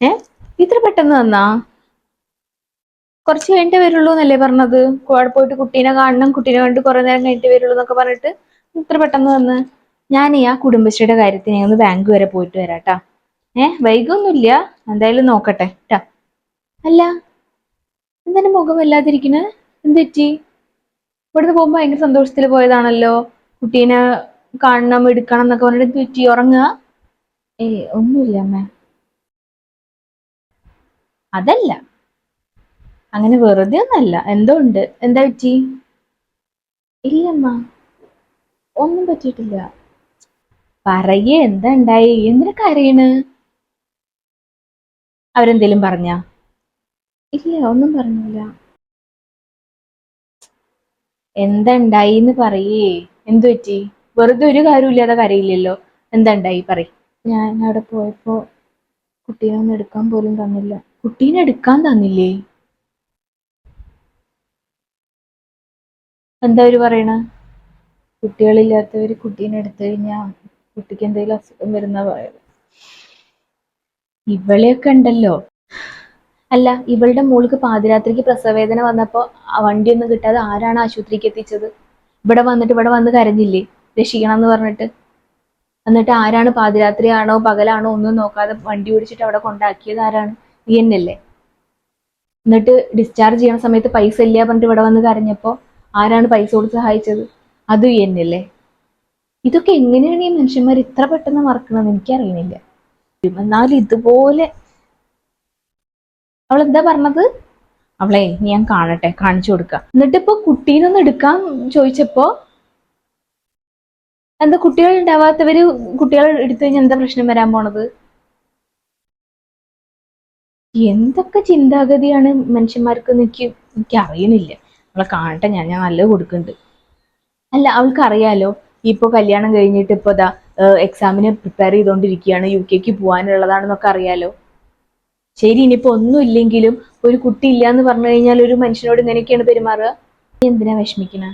ഏ? ഇത്ര പെട്ടെന്ന് തന്നാ കുറച്ച് കഴിഞ്ഞിട്ട് വരുള്ളൂ എന്നല്ലേ പറഞ്ഞത്? അവിടെ പോയിട്ട് കുട്ടീനെ കാണണം കുട്ടീനെ കണ്ട് കുറെ നേരം കഴിഞ്ഞിട്ട് വരുള്ളൂ എന്നൊക്കെ പറഞ്ഞിട്ട് ഇത്ര പെട്ടെന്ന് തന്ന് ഞാൻ ആ കുടുംബശ്രീയുടെ കാര്യത്തിന് ഒന്ന് ബാങ്ക് വരെ പോയിട്ട് വരാട്ടാ. ഏ? വൈകൊന്നുമില്ല. എന്തായാലും നോക്കട്ടെ ട്ടാ. അല്ല എന്താണ് മുഖം വല്ലാതിരിക്കണ്? എന്ത് പറ്റി? ഇവിടുന്ന് പോകുമ്പോ ഭയങ്കര സന്തോഷത്തിൽ പോയതാണല്ലോ. കുട്ടീനെ കാണണം എടുക്കണം എന്നൊക്കെ പറഞ്ഞിട്ട് എന്ത് പറ്റി? ഉറങ്ങുക ഏ ഒന്നുമില്ല അമ്മ. അതല്ല. അങ്ങനെ വെറുതെ ഒന്നല്ല. എന്തോ ഉണ്ട് എന്താ പറ്റി? ഇല്ലമ്മ. ഒന്നും പറ്റിയിട്ടില്ല. പറയേ എന്താ ഉണ്ടായി? എന്തിനൊക്കെ കരയണ്? അവരെന്തേലും പറഞ്ഞ? ഇല്ല ഒന്നും പറഞ്ഞില്ല എന്താ ഉണ്ടായി എന്ന് പറയേ? എന്തു പറ്റി? വെറുതെ ഒരു കാര്യമില്ലാതെ കരയില്ലല്ലോ. എന്താ ഉണ്ടായി? പറയും. ഞാൻ അവിടെ പോയപ്പോ കുട്ടീനെ ഒന്നും എടുക്കാൻ പോലും തന്നില്ല. കുട്ടീനെ എടുക്കാൻ തന്നില്ലേ? എന്താ അവർ പറയണ? കുട്ടികളില്ലാത്തവര് കുട്ടീനെ എടുത്തു കഴിഞ്ഞാ കുട്ടിക്ക് എന്തെങ്കിലും അസുഖം വരുന്ന പറയുന്നത് ഇവളെയൊക്കെ ഉണ്ടല്ലോ. അല്ല ഇവളുടെ മോൾക്ക് പാതിരാത്രിക്ക് പ്രസവവേദന വന്നപ്പോ ആ വണ്ടിയൊന്നും കിട്ടാതെ ആരാണ് ആശുപത്രിക്ക് എത്തിച്ചത്? ഇവിടെ വന്നിട്ട് ഇവിടെ വന്ന് കരഞ്ഞില്ലേ? രക്ഷിക്കണം എന്ന് പറഞ്ഞിട്ട്. എന്നിട്ട് ആരാണ് പാതിരാത്രി ആണോ പകലാണോ ഒന്നും നോക്കാതെ വണ്ടി ഓടിച്ചിട്ട് അവിടെ കൊണ്ടാക്കിയത് ആരാണ്? നീ അല്ലേ എന്നിട്ട് ഡിസ്ചാർജ് ചെയ്യണ സമയത്ത് പൈസ ഇല്ല പറഞ്ഞിട്ട് ഇവിടെ വന്ന് കരഞ്ഞപ്പോൾ ആരാണ് പൈസ കൊടുത്ത് സഹായിച്ചത്? അത് ഇ എൻ അല്ലേ ഇതൊക്കെ എങ്ങനെയാണ് ഈ മനുഷ്യന്മാർ ഇത്ര പെട്ടെന്ന് മറക്കണമെന്ന് എനിക്കറിയുന്നില്ല എന്നാലും ഇതുപോലെ അവൾ എന്താ പറഞ്ഞത്? അവളെ ഞാൻ കാണട്ടെ കാണിച്ചു കൊടുക്കാം. എന്നിട്ട് ഇപ്പൊ കുട്ടീനൊന്ന് എടുക്കാൻ ചോദിച്ചപ്പോ എന്താ കുട്ടികൾ ഉണ്ടാവാത്തവര് കുട്ടികൾ എടുത്തു കഴിഞ്ഞാൽ എന്താ പ്രശ്നം വരാൻ പോണത്? എന്തൊക്കെ ചിന്താഗതിയാണ് മനുഷ്യന്മാർക്ക് എനിക്ക് എനിക്ക് അറിയുന്നില്ല അവളെ കാണട്ടെ ഞാൻ ഞാൻ നല്ലത് കൊടുക്കുന്നുണ്ട്. അല്ല അവൾക്ക് അറിയാലോ ഇപ്പൊ കല്യാണം കഴിഞ്ഞിട്ട് ഇപ്പൊ ഇതാ എക്സാമിന് പ്രിപ്പയർ ചെയ്തുകൊണ്ടിരിക്കുകയാണ് യു കെക്ക് പോകാനുള്ളതാണെന്നൊക്കെ അറിയാലോ. ശരി ഇനിയിപ്പോ ഒന്നും ഇല്ലെങ്കിലും ഒരു കുട്ടി ഇല്ല എന്ന് പറഞ്ഞു കഴിഞ്ഞാൽ ഒരു മനുഷ്യനോട് ഇങ്ങനെയൊക്കെയാണ് പെരുമാറുക? എന്തിനാ വിഷമിക്കണ?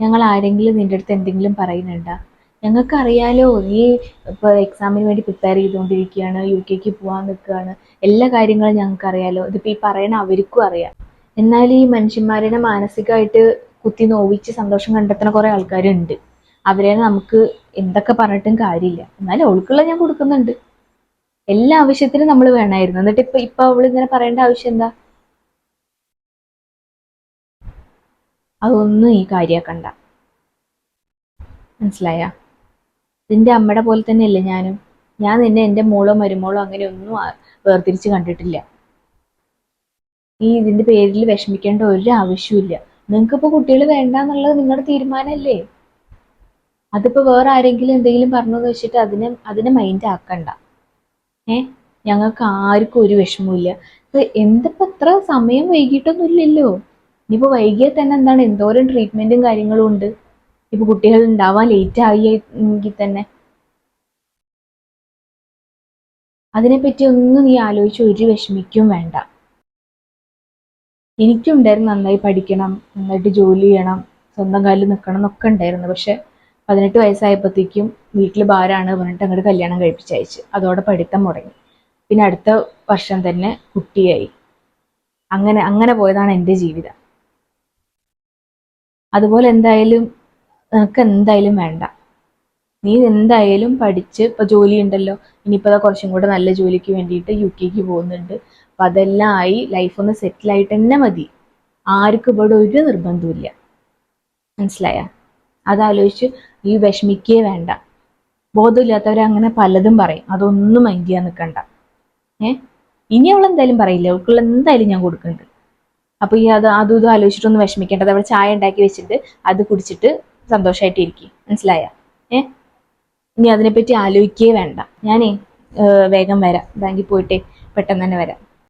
ഞങ്ങൾ ആരെങ്കിലും നിന്റെ അടുത്ത് എന്തെങ്കിലും പറയുന്നുണ്ടാ? ഞങ്ങൾക്ക് അറിയാലോ നീ ഇപ്പൊ എക്സാമിന് വേണ്ടി പ്രിപ്പയർ ചെയ്തുകൊണ്ടിരിക്കുകയാണ് യു കെക്ക് പോകാൻ നിൽക്കുകയാണ്. എല്ലാ കാര്യങ്ങളും ഞങ്ങൾക്ക് അറിയാലോ ഇതിപ്പോ ഈ പറയണ അവർക്കും അറിയാം. എന്നാൽ ഈ മനുഷ്യന്മാരെ മാനസികമായിട്ട് കുത്തി നോവിച്ച് സന്തോഷം കണ്ടെത്തുന്ന കുറെ ആൾക്കാരുണ്ട്. അവരെ നമുക്ക് എന്തൊക്കെ പറഞ്ഞിട്ടും കാര്യമില്ല. എന്നാലും അവൾക്കുള്ള ഞാൻ കൊടുക്കുന്നുണ്ട്. എല്ലാ ആവശ്യത്തിനും നമ്മൾ വേണമായിരുന്നു. എന്നിട്ട് ഇപ്പൊ ഇപ്പൊ അവൾ ഇങ്ങനെ പറയേണ്ട ആവശ്യം എന്താ? അതൊന്നും ഈ കാര്യാക്കണ്ട മനസ്സിലായ? നിന്റെ അമ്മയുടെ പോലെ തന്നെയല്ലേ ഞാനും? ഞാൻ നിന്നെ എന്റെ മോളോ മരുമോളോ അങ്ങനെ ഒന്നും വേർതിരിച്ച് കണ്ടിട്ടില്ല. ഈ ഇതിന്റെ പേരിൽ വിഷമിക്കേണ്ട ഒരു ആവശ്യമില്ല നിങ്ങൾക്കിപ്പോ കുട്ടികൾ വേണ്ട എന്നുള്ളത് നിങ്ങളുടെ തീരുമാനമല്ലേ? അതിപ്പോ വേറെ ആരെങ്കിലും എന്തെങ്കിലും പറഞ്ഞു എന്ന് വെച്ചിട്ട് അതിനെ അതിനെ മൈൻഡ് ആക്കണ്ട. ഏ? ഞങ്ങൾക്ക് ആർക്കും ഒരു വിഷമവുമില്ല. ഇപ്പൊ എന്തിപ്പോ ഇത്ര സമയം വൈകിട്ടൊന്നും ഇല്ലല്ലോ ഇനിയിപ്പോ വൈകിയാൽ തന്നെ എന്താണ്? എന്തോരം ട്രീറ്റ്മെന്റും കാര്യങ്ങളും ഉണ്ട്. ഇപ്പൊ കുട്ടികൾ ഉണ്ടാവാൻ ലേറ്റ് ആയി തന്നെ. അതിനെപ്പറ്റി ഒന്നും നീ ആലോചിച്ച് ഒരു വിഷമിക്കും വേണ്ട. എനിക്കും ഉണ്ടായിരുന്നു നന്നായി പഠിക്കണം നന്നായിട്ട് ജോലി ചെയ്യണം സ്വന്തം കാലിൽ നിൽക്കണം എന്നൊക്കെ ഉണ്ടായിരുന്നു. പക്ഷെ പതിനെട്ട് വയസ്സായപ്പോഴത്തേക്കും വീട്ടിൽ ഭാരമാണ് പറഞ്ഞിട്ട് അങ്ങോട്ട് കല്യാണം കഴിപ്പിച്ചയച്ചു. അതോടെ പഠിത്തം മുടങ്ങി. പിന്നെ അടുത്ത വർഷം തന്നെ കുട്ടിയായി. അങ്ങനെ അങ്ങനെ പോയതാണ് എന്റെ ജീവിതം. അതുപോലെ എന്തായാലും നിനക്ക് എന്തായാലും വേണ്ട. നീ എന്തായാലും പഠിച്ച് ഇപ്പൊ ജോലി ഉണ്ടല്ലോ ഇനിയിപ്പതാ കുറച്ചും കൂടെ നല്ല ജോലിക്ക് വേണ്ടിയിട്ട് യു കെക്ക് പോകുന്നുണ്ട്. അപ്പൊ അതെല്ലാം ആയി ലൈഫ് ഒന്ന് സെറ്റിൽ ആയിട്ട് തന്നെ മതി. ആർക്കും ഇവിടെ ഒരു നിർബന്ധമില്ല മനസ്സിലായ? അതാലോചിച്ച് നീ വിഷമിക്കേ വേണ്ട. ബോധമില്ലാത്തവരെ അങ്ങനെ പലതും പറയും. അതൊന്നും മൈൻഡ് ചെയ്യാൻ നിൽക്കണ്ട ഏ? ഇനി അവൾ എന്തായാലും പറയില്ല. അവൾക്കുള്ള എന്തായാലും ഞാൻ കൊടുക്കുന്നുണ്ട്. അപ്പൊ ഈ അത് അതും ഇതും ആലോചിച്ചിട്ടൊന്നും വിഷമിക്കേണ്ടത്. അവിടെ ചായ ഉണ്ടാക്കി വെച്ചിട്ട് അത് കുടിച്ചിട്ട് സന്തോഷമായിട്ട് ഇരിക്കും മനസ്സിലായ? ഏ? ഇനി അതിനെപ്പറ്റി ആലോചിക്കേ വേണ്ട. ഞാനേ വേഗം വരാം. ബാങ്കിൽ പോയിട്ടേ പെട്ടെന്ന് തന്നെ വരാം.